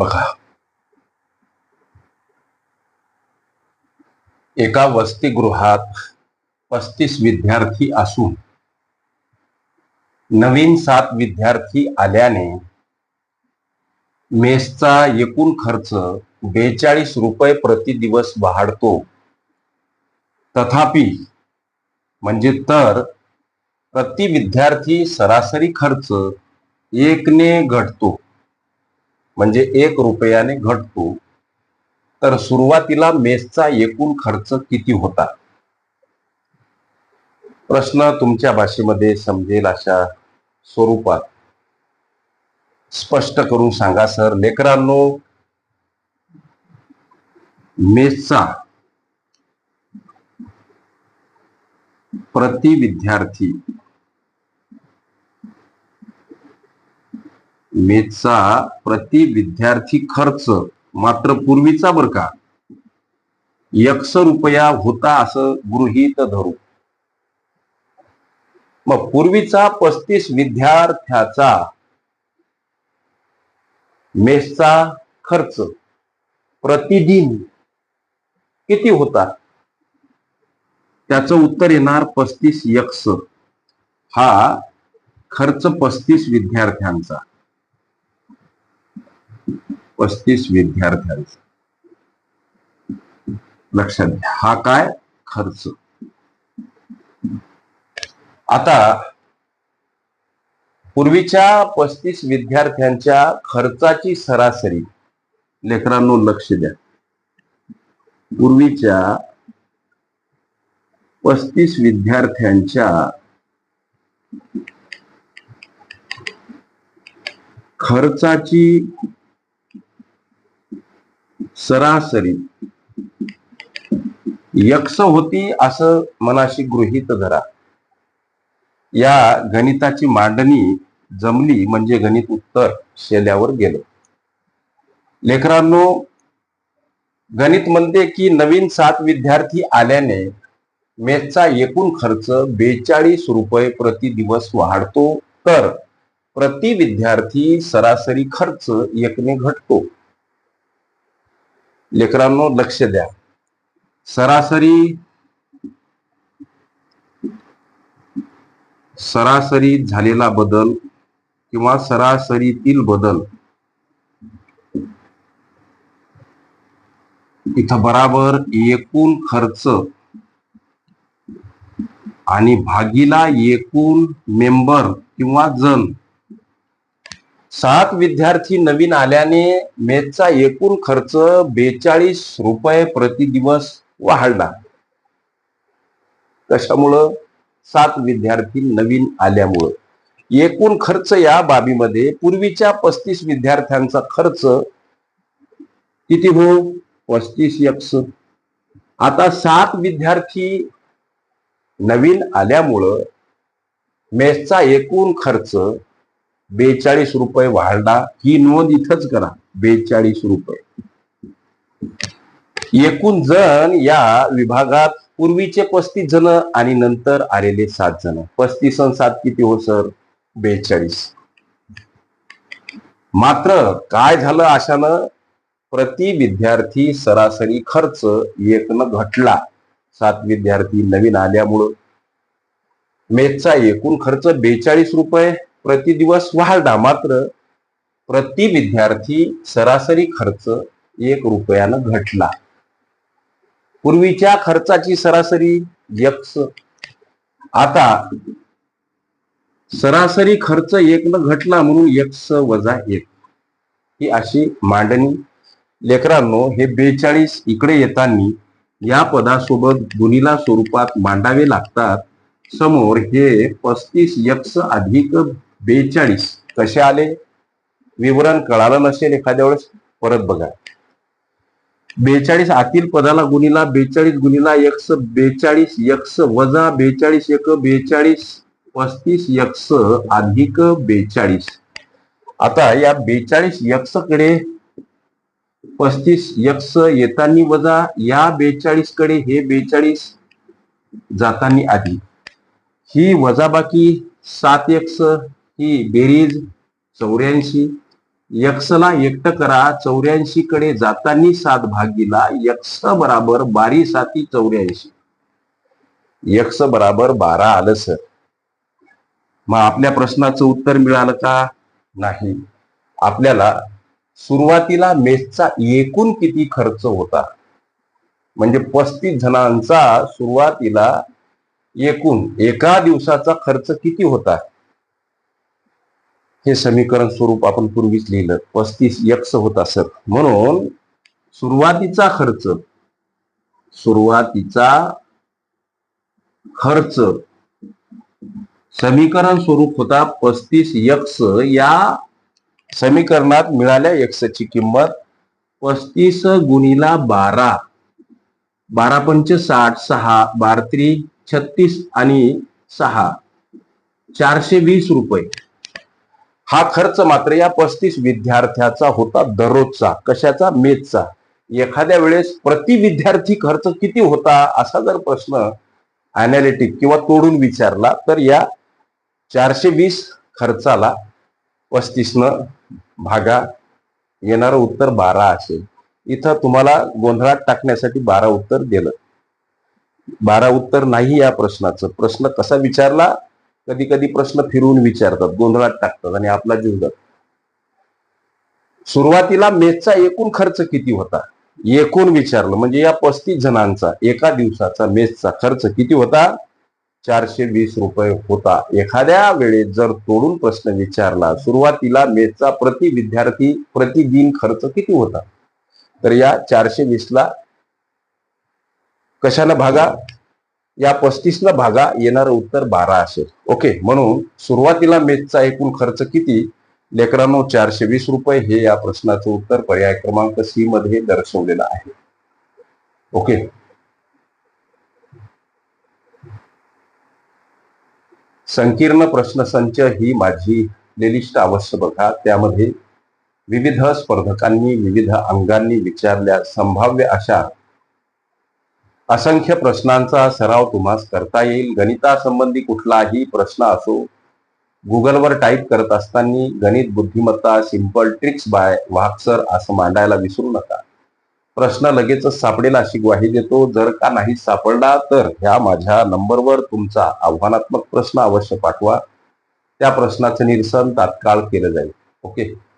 बघा. एका वसतिगृहात पस्तीस विद्यार्थी असून नवीन सात विद्यार्थी आल्याने मेसचा एकूण खर्च बेचाळीस रुपये प्रति दिवस वाढतो. तथापि म्हणजे तर प्रति विद्यार्थी सरासरी खर्च एकने घटतो. म्हणजे एक रुपयाने घटतो तर सुरुवातीला मेसचा एकूण खर्च किती होता? प्रश्न तुमच्या भाषेमध्ये समजेल अशा स्वरूपात. स्पष्ट करून सांगा सर. लेकरांनो मेसचा प्रति विद्यार्थी मेसचा प्रति विद्यार्थी खर्च मात्र पूर्वीचा बर का? यक्ष रुपया होता असं गृहीत धरू. मग पूर्वीचा पस्तीस विद्यार्थ्याचा मेसचा खर्च प्रतिदिन किती होता? त्याचं उत्तर येणार पस्तीस यक्स हा खर्च पस्तीस विद्यार्थ्यांचा. पस्तीस विद्यार्थ्यांचा. लक्षात घ्या. हा काय खर्च? आता पूर्वीच्या पस्तीस विद्यार्थ्यांच्या खर्चाची सरासरी लेकरांनो लक्ष द्या. पूर्वीच्या पस्तीस विद्यार्थ्यांच्या खर्चाची सरासरी. यक्ष होती असं मनाशी गृहीत धरा. या गणिताची मांडणी जमली म्हणजे गणित उत्तर शेल्यावर गेलं. लेकरांनो गणित म्हणते की नवीन सात विद्यार्थी आल्याने मेसचा एकूण खर्च बेचाळीस रुपये प्रति दिवस वाढतो. तर प्रति विद्यार्थी सरासरी खर्च एकने घटतो. लेकरांनो लक्ष द्या. सरासरी सरासरी झालेला बदल किंवा सरासरीतील बदल इथं बराबर एकूण खर्च आणि भागीला एकूण मेंबर किंवा जण सात विद्यार्थी नवीन आल्याने मेसचा एकूण खर्च बेचाळीस रुपये प्रति दिवस वाढला. कशामुळं? सात विद्यार्थी नवीन आल्यामुळं. एकूण खर्च या बाबीमध्ये पूर्वीच्या पस्तीस विद्यार्थ्यांचा खर्च किती हो? पस्तीस यक्स आता सात विद्यार्थी नवीन आल्यामुळं मेसचा एकूण खर्च बेचाळीस रुपये वाढला ही नोंद इथंच करा बेचाळीस रुपये. एकूण जण या विभागात पूर्वीचे पस्तीस जण आणि नंतर आलेले सात जण. पस्तीस आणि सात किती हो सर? बेचाळीस. मात्र काय झालं अशानं? प्रति विद्यार्थी सरासरी खर्च एकनं घटला. सात विद्यार्थी नवीन आल्यामुळं. मेसचा एकूण खर्च बेचाळीस रुपये प्रति दिवस वाढला मात्र प्रति विद्यार्थी सरासरी खर्च एक रुपयानं घटला. पूर्वीच्या खर्चाची सरासरी यक्स आता सरासरी खर्च एक न घटला म्हणून यक्स वजा एक. ही अशी मांडणी. लेकरांनो हे बेचाळीस इकडे येताना या पदासोबत गुणीला स्वरूपात मांडावे लागतात. समोर हे पस्तीस यक्स अधिक बेचाळीस. कसे आले? विवरण कळालं नसेल एखाद्या वेळेस परत बघा. बेचाळीस आतील पदाला गुणिला बेचाळीस गुणिला यक्स बेचाळीस यक्स वजा बेचाळीस एक बेचाळीस पस्तीस यक्स अधिक बेचाळीस. आता या बेचाळीस यक्सकडे पस्तीस यक्स येतानी वजा या बेचाळीसकडे हे बेचाळीस जातानी आधी. ही वजाबाकी सात यक्स ही बेरीज चौऱ्याऐंशी. यक्षला एकट करा चौऱ्याऐंशी कडे जातानी सात भागीला यक्ष बराबर बारी साती चौऱ्याऐंशी. यक्ष बराबर बारा आलं सर मग आपल्या प्रश्नाचं उत्तर मिळालं का? नाही. आपल्याला सुरुवातीला मेसचा एकूण किती खर्च होता? म्हणजे पस्तीस जणांचा सुरुवातीला एकूण एका दिवसाचा खर्च किती होता? हे समीकरण स्वरूप आपण पूर्वीच लिहिलं. पस्तीस यक्स होता सर म्हणून सुरुवातीचा खर्च सुरुवातीचा खर्च समीकरण स्वरूप होता पस्तीस यक्स या समीकरणात मिळाल्या यक्सची किंमत पस्तीस गुणीला बारा. बारा पंच साठ सहा बारत्री छत्तीस आणि सहा. चारशे वीस रुपये. हा खर्च मात्र या पस्तीस विद्यार्थ्याचा होता दररोजचा. कशाचा? मेजचा एखाद्या वेळेस प्रति विद्यार्थी खर्च किती होता असा जर प्रश्न अनालिटिक किंवा तोडून विचारला तर या चारशे वीस खर्चाला पस्तीसनं भागा येणारं उत्तर बारा असेल. इथं तुम्हाला गोंधळात टाकण्यासाठी बारा उत्तर दिलं. बारा उत्तर नाही या प्रश्नाचं. प्रश्न कसा विचारला? कधी कधी प्रश्न फिरवून विचारतात गोंधळात टाकतात आणि आपला जीव जातो. सुरुवातीला मेसचा एकूण खर्च किती होता? एकूण विचारलं. म्हणजे या पस्तीस जणांचा एका दिवसाचा मेसचा खर्च किती होता? चारशे वीस रुपये होता. एखाद्या वेळेस जर तोडून प्रश्न विचारला सुरुवातीला मेसचा प्रति विद्यार्थी प्रतिदिन खर्च किती होता? तर या चारशे वीसला कशाला भागा? या पस्तीसला भागा येणारं उत्तर बारा असेल. ओके म्हणून सुरुवातीला मेसचा एकूण खर्च किती? लेकरांनो चारशे वीस रुपये हे या प्रश्नाचं उत्तर पर्याय क्रमांक सी मध्ये दर्शवलेलं आहे. ओके. संकीर्ण प्रश्नसंच ही माझी प्लेलिस्ट अवश्य बघा. त्यामध्ये विविध स्पर्धकांनी विविध अंगांनी विचारल्या संभाव्य अशा असंख्य प्रश्नांचा सराव तुम्हाला करता येईल. गणितासंबंधी कुठलाही प्रश्न असो गुगलवर टाईप करत असताना गणित बुद्धिमत्ता सिंपल ट्रिक्स बाय वाक्सर असं मांडायला विसरू नका. प्रश्न लगेचच सापडेल अशी ग्वाही देतो. जर का नाही सापडला तर ह्या माझ्या नंबरवर तुमचा आव्हानात्मक प्रश्न अवश्य पाठवा. त्या प्रश्नाचं निरसन तात्काळ केलं जाईल. ओके?